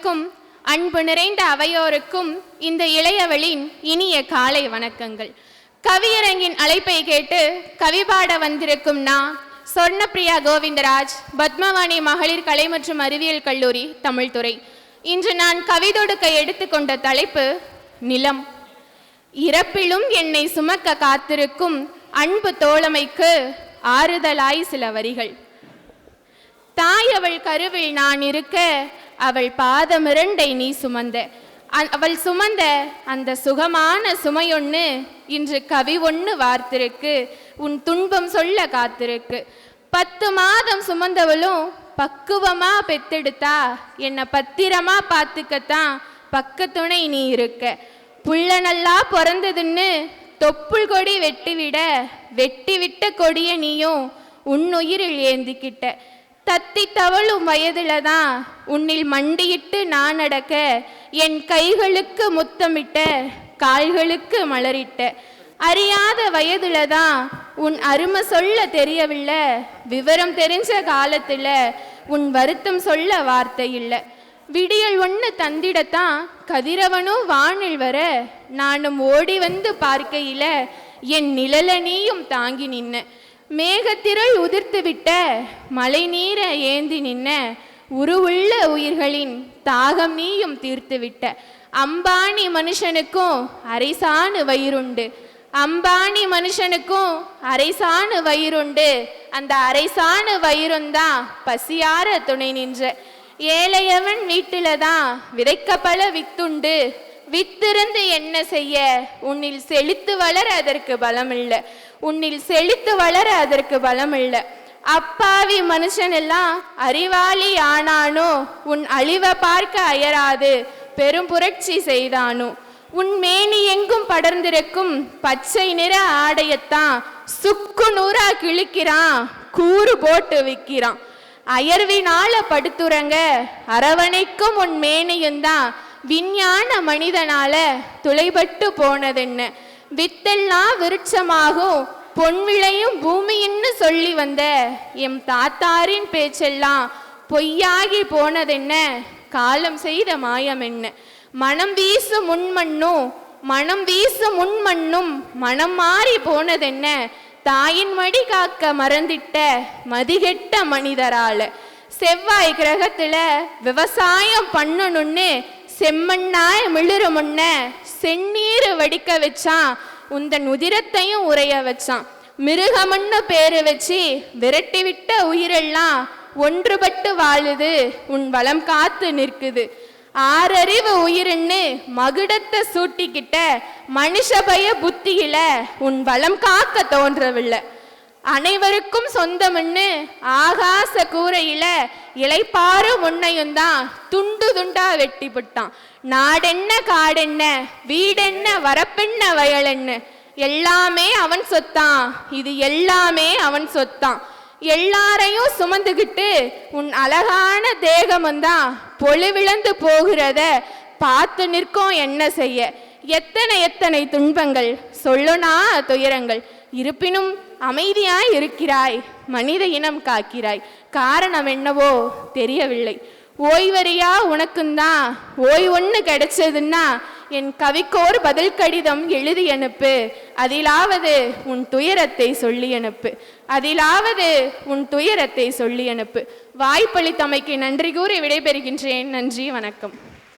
அனைவருக்கும் அன்பு நிறைந்த அவையோருக்கும் இந்த இளையவளின் இனிய காலை வணக்கங்கள். கவியரங்கின் அழைப்பை கேட்டு கவி பாட வந்திருக்கும் நான் சொர்ணப்பிரியா கோவிந்தராஜ் பத்மவாணி மகளிர் கலை மற்றும் அறிவியல் கல்லூரி தமிழ்துறை. இன்று நான் கவிதொடுக்க எடுத்துக்கொண்ட தலைப்பு நிலம். இறப்பிலும் என்னை சுமக்க காத்திருக்கும் அன்பு தோழமைக்கு ஆறுதலாய் சில வரிகள். தாய் அவள் கருவில் நான் இருக்க அவள் பாதமிரண்டை நீ சுமந்த. அ- அவள் சுமந்த அந்த சுகமான சுமையொன்னு இன்று கவி ஒன்று வார்த்திருக்கு உன் துன்பம் சொல்ல காத்திருக்கு. பத்து மாதம் சுமந்தவளும் பக்குவமா பெத்தெடுத்தா என்னை பத்திரமா பார்த்துக்கத்தான் பக்கத்துணை நீ இருக்க. புள்ள நல்லா பிறந்ததுன்னு தொப்புள் கொடி வெட்டிவிட வெட்டி விட்ட கொடிய நீயும் உன்னுயிரில் ஏந்திக்கிட்ட. தத்தி தவழும் வயதுல தான் உன்னில் மண்டியிட்டு நான் நடக்க என் கைகளுக்கு முத்தமிட்ட கால்களுக்கு மலரிட்ட. அறியாத வயதுல தான் உன் அருமை சொல்ல தெரியவில்லை. விவரம் தெரிஞ்ச காலத்துல உன் வருத்தம் சொல்ல வார்த்தை இல்லை விடியல் ஒன்று தந்திடத்தான் கதிரவனும் வானில் வர? நானும் ஓடி வந்து பார்க்கையில என் நிழல நீயும் தாங்கி நின்ன. மேகத்திரள் உதிர்த்துவிட்ட மழை நீர ஏந்தி நின்ன உருவுள்ள உயிர்களின் தாகம் நீயும் தீர்த்துவிட்ட. அம்பானி மனுஷனுக்கும் அரைசானு வயிறுண்டு. அம்பானி மனுஷனுக்கும் அரைசானு வயிறுண்டு. அந்த அரைசானு வயிறுந்தான் பசியார துணை நின்ற. ஏழையவன் வீட்டில தான் விதைக்கப்பல வித்துண்டு. வித்திருந்து என்ன செய்ய? உன்னில் செழித்து வளர அதற்கு பலம் இல்லை உன்னில் செழித்து வளர அதற்கு பலம் இல்லை அப்பாவி மனுஷன் எல்லாம் அறிவாளி ஆனானோ உன் அழிவை பார்க்க அயராது பெரும் புரட்சி செய்தானோ. உன் மேனி எங்கும் படர்ந்திருக்கும் பச்சை நிற ஆடையத்தான் சுக்கு நூறா கிழிக்கிறான் கூறு போட்டு விற்கிறான். அயர்வினால படுத்துறங்க அரவணைக்கும் உன் மேனியுந்தான் விஞ்ஞான மனிதனால துளைபட்டு போனதென்ன? வித்தெல்லாம் விருட்சமாகும் பொன் விளையும் சொல்லி வந்த எம் தாத்தாரின் பேச்செல்லாம் பொய்யாகி போனதென்ன? காலம் செய்த மாயம் என்ன மனம் வீசு முன்மண்ணும் மனம் வீசு முன்மண்ணும் மனம் மாறி போனதென்ன? தாயின் மடி காக்க மறந்திட்ட மதிகெட்ட மனிதரால. செவ்வாய் கிரகத்துல விவசாயம் பண்ணணும்னு செம்மண்ணாய் மிளிரு முன்ன செந்நீர் வடிக்க வச்சான் உந்தன் உதிரத்தையும் உரைய வச்சான். மிருகமுன்னு பேரு வச்சு விரட்டி விட்ட உயிரெல்லாம் ஒன்றுபட்டு வாழுது உன் வளம் காத்து நிற்குது. ஆறறிவு உயிரின்னு மகுடத்தை சூட்டிக்கிட்ட மனுஷ பய புத்தியில உன் வளம் காக்க தோன்றவில்லை. அனைவருக்கும் சொந்தம்னு ஆகாச கூரையில இலைப்பாறு உன்னையும் தான் துண்டு துண்டா வெட்டி போட்டான் நாடென்ன காடென்ன வீடென்ன வரப்பென்ன வயலென்னு எல்லாமே அவன் சொத்தான். இது எல்லாமே அவன் சொத்தான். எல்லாரையும் சுமந்துக்கிட்டு உன் அழகான தேகமும் தான் பொலிவிழந்து போகிறத பார்த்து நிற்கும் என்ன செய்ய? எத்தனை எத்தனை துன்பங்கள் சொல்லுனா துயரங்கள். இருப்பினும் அமைதியாய் இருக்கிறாய் மனித இனம் காக்கிறாய். காரணம் என்னவோ தெரியவில்லை. ஓய்வறியா உனக்குந்தான் ஓய் ஒன்று கிடைச்சதுன்னா என் கவிக்கோர் பதில் கடிதம் எழுதி அனுப்பு. அதிலாவது உன் துயரத்தை சொல்லி அனுப்பு. அதிலாவது உன் துயரத்தை சொல்லி அனுப்பு. வாய்ப்பளித்தமைக்கு நன்றி கூறி விடைபெறுகின்றேன். நன்றி வணக்கம்.